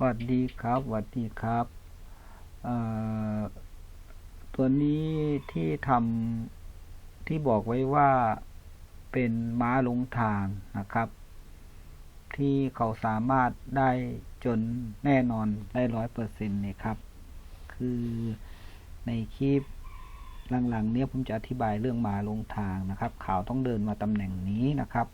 สวัสดีครับสวัสดีครับ ตัวนี้ที่ทำที่บอกไว้ว่าเป็นม้าลงทางนะครับ ที่เขาสามารถได้จนแน่นอนได้ร้อยเปอร์เซ็นต์เนี่ยครับ คือในคลิปหลังๆเนี้ยผมจะอธิบายเรื่องม้าลงทางนะครับ ขาวต้องเดินมาตำแหน่งนี้นะครับ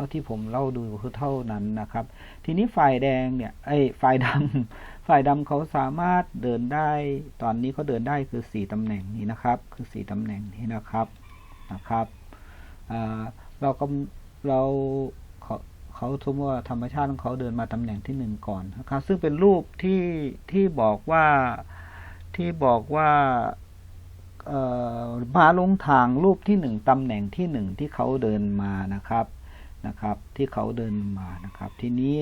ท่าที่ผมเล่าดูคือเท่านั้นนะครับ ทีนี้ฝ่ายแดงเนี่ยไอ้ฝ่ายดำฝ่ายดำเขาสามารถเดินได้ ตอนนี้เขาเดินได้คือสี่ตำแหน่งนี้นะครับ คือสี่ตำแหน่งนี้นะครับนะครับเราก็เราเขาเขาสมมติว่าธรรมชาติของเขาเดินมาตำแหน่งที่หนึ่งก่อนนะครับซึ่งเป็นรูปที่ที่บอกว่าที่บอกว่าเอ่อมาลงทางรูปที่หนึ่งตำแหน่งที่หนึ่งที่เขาเดินมานะครับ นะครับ ที่เขาเดินมานะครับ ทีนี้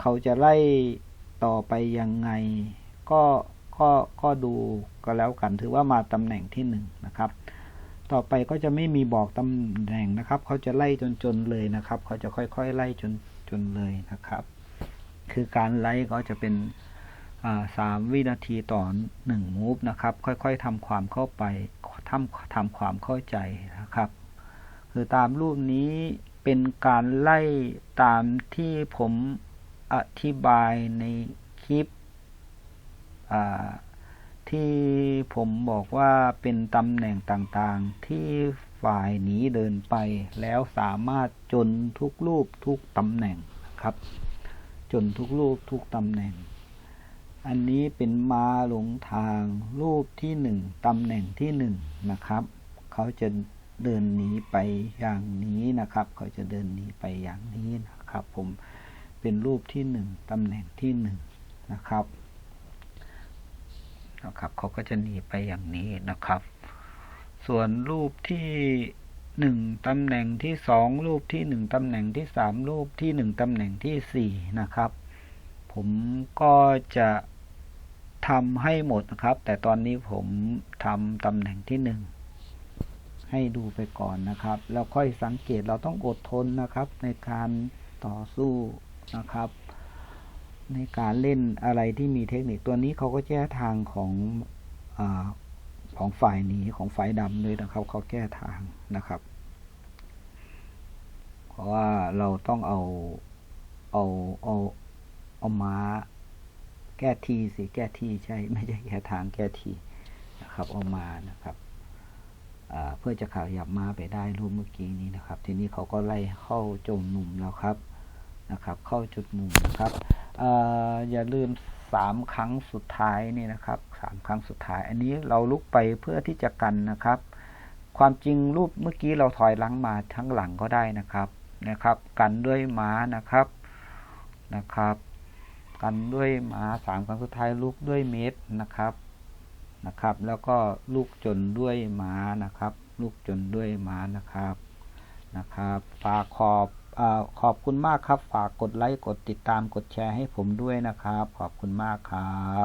เขาจะไล่ต่อไปยังไง ก็ก็ก็ดูก็แล้วกันถือว่ามาตำแหน่งที่หนึ่งนะครับ ต่อไปก็จะไม่มีบอกตำแหน่งนะครับ เขาจะไล่จนจนเลยนะครับ เขาจะค่อยๆ ไล่จนจนเลยนะครับ คือการไล่ก็จะเป็นสามวินาทีต่อหนึ่งมูฟนะครับ ค่อยๆทำความเข้าไปทำทำความเข้าใจนะครับ คือตามรูปนี้ เป็นการไล่ตามที่ผมอธิบายในคลิปที่ผมบอกว่าเป็นตำแหน่งต่างๆ ที่ฝ่ายหนีเดินไป แล้วสามารถจนทุกรูปทุกตำแหน่งนะครับ จนทุกรูปทุกตำแหน่ง อันนี้เป็นมาหลงทางรูปที่หนึ่งตำแหน่งที่หนึ่งนะครับ เขาจะ เดินหนีไปอย่างนี้นะครับ เขาจะเดินหนีไปอย่างนี้นะครับ ผมเป็นรูปที่หนึ่งตำแหน่งที่หนึ่งนะครับนะครับ เขาก็จะหนีไปอย่างนี้นะครับ ส่วนรูปที่หนึ่งตำแหน่งที่สองรูปที่หนึ่งตำแหน่งที่สามรูปที่หนึ่งตำแหน่งที่สี่นะครับ ผมก็จะทำให้หมดนะครับ แต่ตอนนี้ผมทำตำแหน่งที่หนึ่ง ให้ดูไปก่อนนะครับ แล้วค่อยสังเกตเราต้องอดทนนะครับ ในการต่อสู้นะครับ ในการเล่นอะไรที่มีเทคนิคตัวนี้เขาก็แก้ทางของอของฝ่ายหนีของฝ่ายดำเลยนะครับ เขาแก้ทางนะครับ เพราะว่าเราต้องเอาเอาเอาเอาม้าแก้ทีสิแก้ทีใช่ ไม่ใช่แก้ทางแก้ทีนะครับ เอามานะครับ เพื่อจะขยับมาไปได้รูปเมื่อกี้นี้นะครับ ทีนี้เขาก็ไล่เข้าจมหนุ่มแล้วครับนะครับ เข้าจุดหนุ่มนะครับออย่าลืมสามครั้งสุดท้ายนี่นะครับสามครั้งสุดท้าย อันนี้เราลุกไปเพื่อที่จะกันนะครับ ความจริงรูปเมื่อกี้เราถอยหลังมาทั้งหลังก็ได้นะครับนะครับ กันด้วยม้านะครับนะครับ กันด้วยม้าสามครั้งสุดท้ายลุกด้วยเมตรนะครับ นะครับ แล้วก็ลูกจนด้วยม้านะครับ ลูกจนด้วยม้านะครับนะครับฝากขอบอขอบคุณมากครับ ฝากกดไลค์กดติดตามกดแชร์ให้ผมด้วยนะครับ ขอบคุณมากครับ